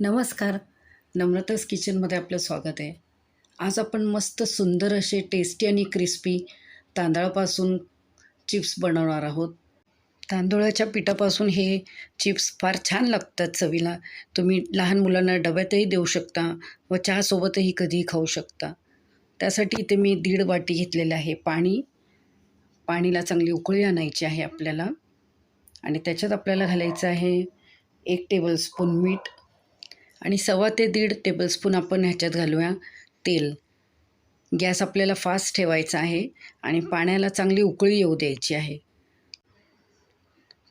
नमस्कार. नम्रताच किचनमध्ये आपलं स्वागत आहे. आज आपण मस्त सुंदर असे टेस्टी आणि क्रिस्पी तांदळापासून चिप्स बनवणार आहोत. तांदूळाच्या पिठापासून हे चिप्स फार छान लागतात चवीला. तुम्ही लहान मुलांना डब्यातही देऊ शकता व चहासोबतही कधीही खाऊ शकता. त्यासाठी इथे मी दीड वाटी घेतलेलं आहे पाणी. पाणीला चांगली उकळी आणायची आहे आपल्याला. आणि त्याच्यात आपल्याला घालायचं आहे एक टेबलस्पून मीठ. आणि सव्वा ते दीड टेबलस्पून आपण ह्याच्यात घालूया तेल. गॅस आपल्याला फास्ट ठेवायचा आहे आणि पाण्याला चांगली उकळी येऊ द्यायची आहे.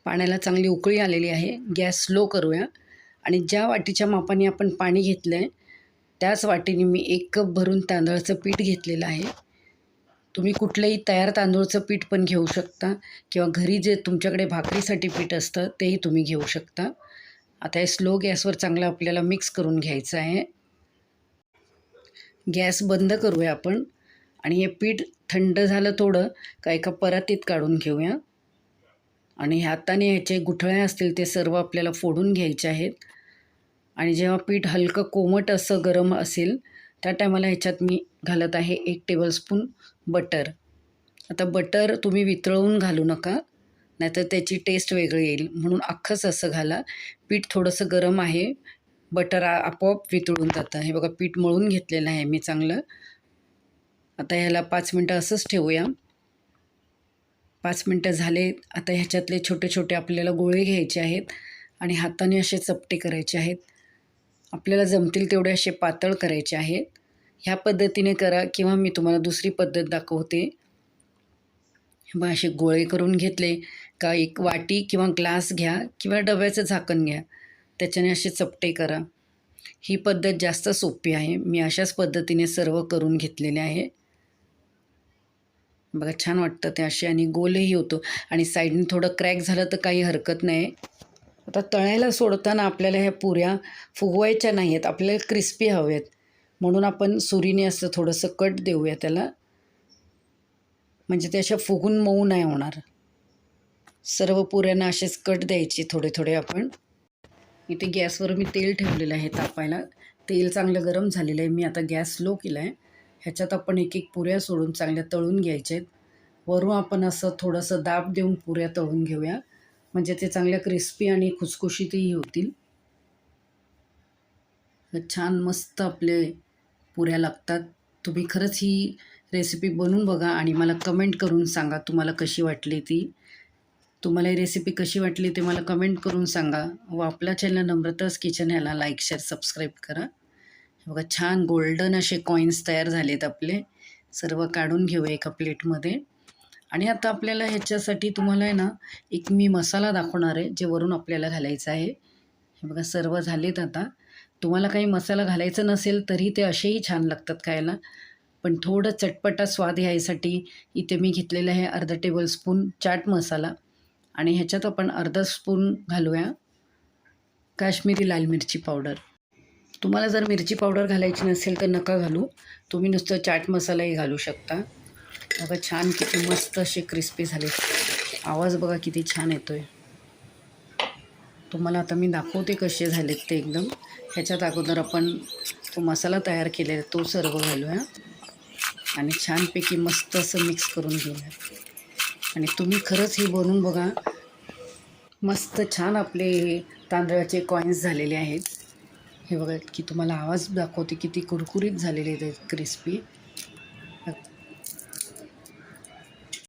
पाण्याला चांगली उकळी आलेली आहे. गॅस स्लो करूया आणि ज्या वाटीच्या मापाने आपण पाणी घेतलं आहे त्याच वाटीने मी एक कप भरून तांदळाचं पीठ घेतलेलं आहे. तुम्ही कुठलंही तयार तांदूळचं पीठ पण घेऊ शकता किंवा घरी जे तुमच्याकडे भाकरीसाठी पीठ असतं तेही तुम्ही घेऊ शकता. आता हे स्लो गॅसवर चांगलं आपल्याला मिक्स करून घ्यायचं आहे. गॅस बंद करूया आपण आणि हे पीठ थंड झालं थोडं का एका परातीत काढून घेऊया. आणि हाताने ह्याचे गुठळ्या असतील ते सर्व आपल्याला फोडून घ्यायचे आहेत. आणि जेव्हा पीठ हलकं कोमट असं गरम असेल त्या टायमाला ह्याच्यात मी घालत आहे एक टेबलस्पून बटर आता बटर तुम्ही वितळवून घालू नका. नाहीतर त्याची टेस्ट वेगळी येईल. म्हणून अख्खंच असं घाला. पीठ थोडंसं गरम आहे. बटर आपोआप वितळून जातं. हे बघा पीठ मळून घेतलेलं आहे मी चांगलं. आता ह्याला पाच मिनटं असंच ठेवूया. पाच मिनटं झाले. आता ह्याच्यातले छोटे छोटे आपल्याला गोळे घ्यायचे आहेत आणि हाताने असे चपटे करायचे आहेत. आपल्याला जमतील तेवढे असे पातळ करायचे आहेत. ह्या पद्धतीने करा किंवा मी तुम्हाला दुसरी पद्धत दाखवते. मग असे गोळे करून घेतले. का एक वाटी किंवा ग्लास घ्या किंवा डब्याचं झाकण घ्या. त्याच्याने असे चपटे करा. ही पद्धत जास्त सोपी आहे. मी अशाच पद्धतीने सर्व करून घेतलेले आहे. बघा छान वाटतं ते असे आणि गोलही होतो. आणि साईडने थोडं क्रॅक झालं तर काही हरकत नाही. आता तळायला सोडताना आपल्याला ह्या पुऱ्या फुगवायच्या नाही आहेत आपल्याला क्रिस्पी हव्यात म्हणून आपण सुरीने असं थोडंसं कट देऊया त्याला. म्हणजे ते अशा फुगून मऊ नाही होणार. सर्व पुऱ्यांना असेच कट द्यायचे थोडे थोडे आपण. इथे गॅसवर मी तेल ठेवलेलं आहे तापायला. तेल चांगलं गरम झालेलं आहे. मी आता गॅस स्लो केला आहे ह्याच्यात आपण एक एक पुऱ्या सोडून चांगल्या तळून घ्यायच्या आहेत वरून आपण असं थोडंसं दाब देऊन पुऱ्या तळून घेऊया. म्हणजे ते चांगल्या क्रिस्पी आणि खुसखुशीतही होतील. छान मस्त आपले पुऱ्या लागतात. तुम्ही खरंच ही रेसिपी बनवून बघा आणि मला कमेंट करून सांगा तुम्हाला कशी वाटली ती. तुम्हाला ही रेसिपी कशी वाटली ते मला कमेंट करून सांगा. व आपला चॅनल नम्रताच किचन ह्याला लाईक शेअर सबस्क्राईब करा. बघा छान गोल्डन असे कॉईन्स तयार झालेत आपले. सर्व काढून घेऊ एका प्लेटमध्ये आणि आता आपल्याला ह्याच्यासाठी तुम्हाला आहे ना एक मी मसाला दाखवणार आहे जे वरून आपल्याला घालायचं आहे. हे बघा सर्व झालेत आता. तुम्हाला काही मसाला घालायचा नसेल तरी ते असेही छान लागतात खायला. पण थोडं चटपटा स्वाद यायसाठी इथे मी घेतलेलं आहे अर्धा टेबलस्पून चाट मसाला. आणि ह्याच्यात आपण अर्धा स्पून घालूया. काश्मीरी लाल मिरची पावडर तुम्हाला जर मिरची पावडर घालायची नसेल तर नका घालू. तुम्ही नुसतं चाट मसालाही घालू शकता. बघा छान किती मस्त असे क्रिस्पी झाले आवाज बघा किती छान येतो आहे तुम्हाला आता मी दाखवते कसे झालेत ते एकदम. ह्याच्यात अगोदर आपण तो मसाला तयार केलेला तो सर्व घालूया. आणि छानपैकी मस्त असं मिक्स करून घेऊया. आणि तुम्ही खरंच हे बनवून बघा. मस्त छान आपले हे तांदळाचे कॉईन्स झालेले आहेत. हे बघा की तुम्हाला आवाज दाखवते किती कुरकुरीत झालेले आहेत क्रिस्पी